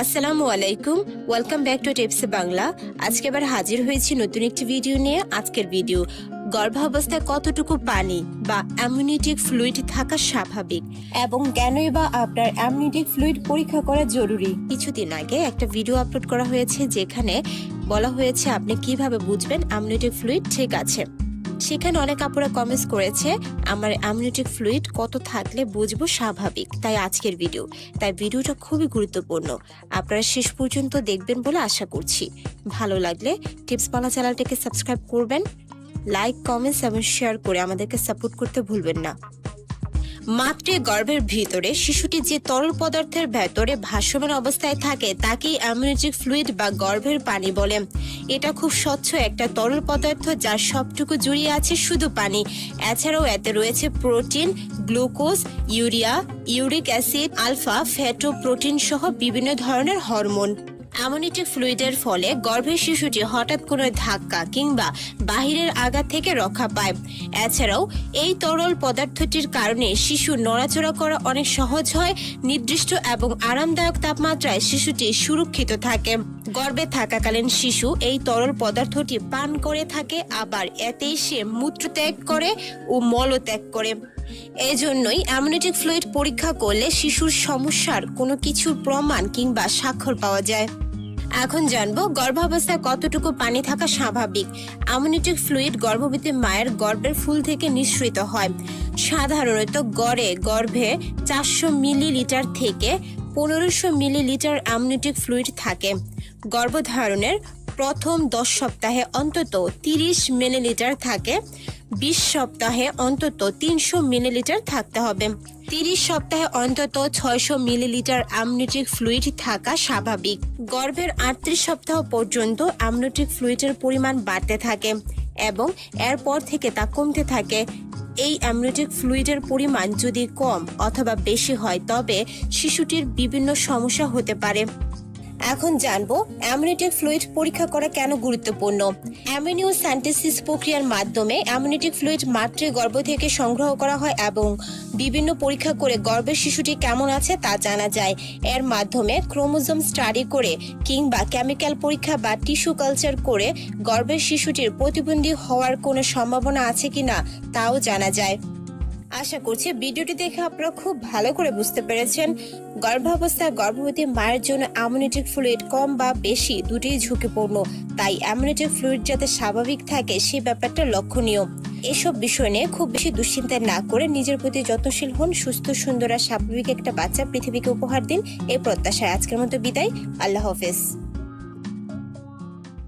আসসালামু আলাইকুম welcome back to tips Bangla আজকে আবার হাজির হয়েছি নতুন একটি ভিডিও নিয়ে। আজকের ভিডিও গর্ভাবস্থায় কতটুকু পানি বা অ্যামিউনিটিক ফ্লুইড থাকা স্বাভাবিক এবং কেনই বা আপনার অ্যামিউনিটিক ফ্লুইড পরীক্ষা করা জরুরি। কিছুদিন আগে একটা ভিডিও আপলোড করা হয়েছে, যেখানে বলা হয়েছে আপনি কীভাবে বুঝবেন অ্যামিউনিটিক ফ্লুইড ঠিক আছে। সেখানে অনেক আপুরা কমেন্টস করেছে, আমার অ্যামিউনিটিক ফ্লুইড কত থাকলে বুঝব স্বাভাবিক? তাই আজকের ভিডিও তাই ভিডিওটা খুবই গুরুত্বপূর্ণ। আপনারা শেষ পর্যন্ত দেখবেন বলে আশা করছি। ভালো লাগলে টিপস পালা চ্যানেলটাকে সাবস্ক্রাইব করবেন লাইক কমেন্টস এবং শেয়ার করে আমাদেরকে সাপোর্ট করতে ভুলবেন না। মাতৃ গর্ভের ভিতরে শিশুটি যে তরল পদার্থের ভেতরে ভাসমান অবস্থায় থাকে, তাকেই অ্যামিউনিটিক ফ্লুইড বা গর্ভের পানি বলে। এটা খুব স্বচ্ছ একটা তরল পদার্থ যার সবটুকু জড়িয়ে আছে শুধু পানি। এছাড়াও এতে রয়েছে protein, glucose, urea, uric acid, alpha, feto, protein সহ বিভিন্ন ধরনের হরমোন। অ্যামোনিটিক ফ্লুইডের ফলে গর্ভের শিশুটি হঠাৎ কোনো ধাক্কা কিংবা বাহিরের আঘাত থেকে রক্ষা পায়। এছাড়াও, এই তরল পদার্থটির কারণে শিশু নড়াচড়া করা অনেক সহজ হয়, নির্দিষ্ট এবং আরামদায়ক তাপমাত্রায় শিশুটি সুরক্ষিত থাকে। গর্ভে থাকাকালীন শিশু এই তরল পদার্থটি পান করে থাকে, আবার এতেই সে মূত্র ত্যাগ করে ও মলত্যাগ করে। এজন্যই অ্যামোনিটিক ফ্লুইড পরীক্ষা করলে শিশুর সমস্যার কোনো কিছুর প্রমাণ কিংবা স্বাক্ষর পাওয়া যায়। এখন জানব গর্ভাবস্থায় কতটুকু পানি থাকা স্বাভাবিক। অ্যামোনিটিক ফ্লুইড গর্ভবতী মায়ের গর্ভের ফুল থেকে নিঃসৃত হয়। সাধারণত গড়ে গর্ভে চারশো মিলিলিটার থেকে পনেরোশো মিলিলিটার অ্যামোনিটিক ফ্লুইড থাকে। গর্ভধারণের প্রথম দশ সপ্তাহে অন্তত তিরিশ মিলিলিটার থাকে, বিশ সপ্তাহে অন্তত তিনশো মিলিলিটার থাকতে হবে। তিরিশ সপ্তাহে অন্তত ছয়শো মিলিলিটার অ্যামনিটিক ফ্লুইড থাকা স্বাভাবিক। গর্ভের আটত্রিশ সপ্তাহ পর্যন্ত অ্যামনিটিক ফ্লুইডের পরিমাণ বাড়তে থাকে এবং এরপর থেকে তা কমতে থাকে। এই অ্যামনিটিক ফ্লুইডের পরিমাণ যদি কম অথবা বেশি হয়, তবে শিশুটির বিভিন্ন সমস্যা হতে পারে। এখন জানব অ্যামিউনিটিক ফ্লুইড পরীক্ষা করা কেন গুরুত্বপূর্ণ? অ্যামিনিও স্যান্টেসিস প্রক্রিয়ার মাধ্যমে অ্যামিউনিটিক ফ্লুইড মাতৃ গর্ভ থেকে সংগ্রহ করা হয় এবং বিভিন্ন পরীক্ষা করে গর্ভের শিশুটি কেমন আছে তা জানা যায়। এর মাধ্যমে ক্রোমোজোম স্টাডি করে কিংবা কেমিক্যাল পরীক্ষা বা টিস্যু কালচার করে গর্ভের শিশুটির প্রতিবন্ধী হওয়ার কোনো সম্ভাবনা আছে কিনা তাও জানা যায়। আশা করছি ভিডিওটি দেখে আপনারা খুব ভালো করে বুঝতে পেরেছেন। গর্ভাবস্থায় গর্ভবতী মায়ের জন্য অ্যামোনিটিক ফ্লুইড কম বা বেশি দুটোই ঝুঁকিপূর্ণ। তাই অ্যামোনিটিক ফ্লুইড যাতে স্বাভাবিক থাকে সেই ব্যাপারটা লক্ষণীয়। এসব বিষয় নিয়ে খুব বেশি দুশ্চিন্তা না করে নিজের প্রতি যত্নশীল হন, সুস্থ, সুন্দর আর স্বাভাবিক একটা বাচ্চা পৃথিবীকে উপহার দিন এই প্রত্যাশায়। আজকের মতো বিদায়। আল্লাহ হাফেজ।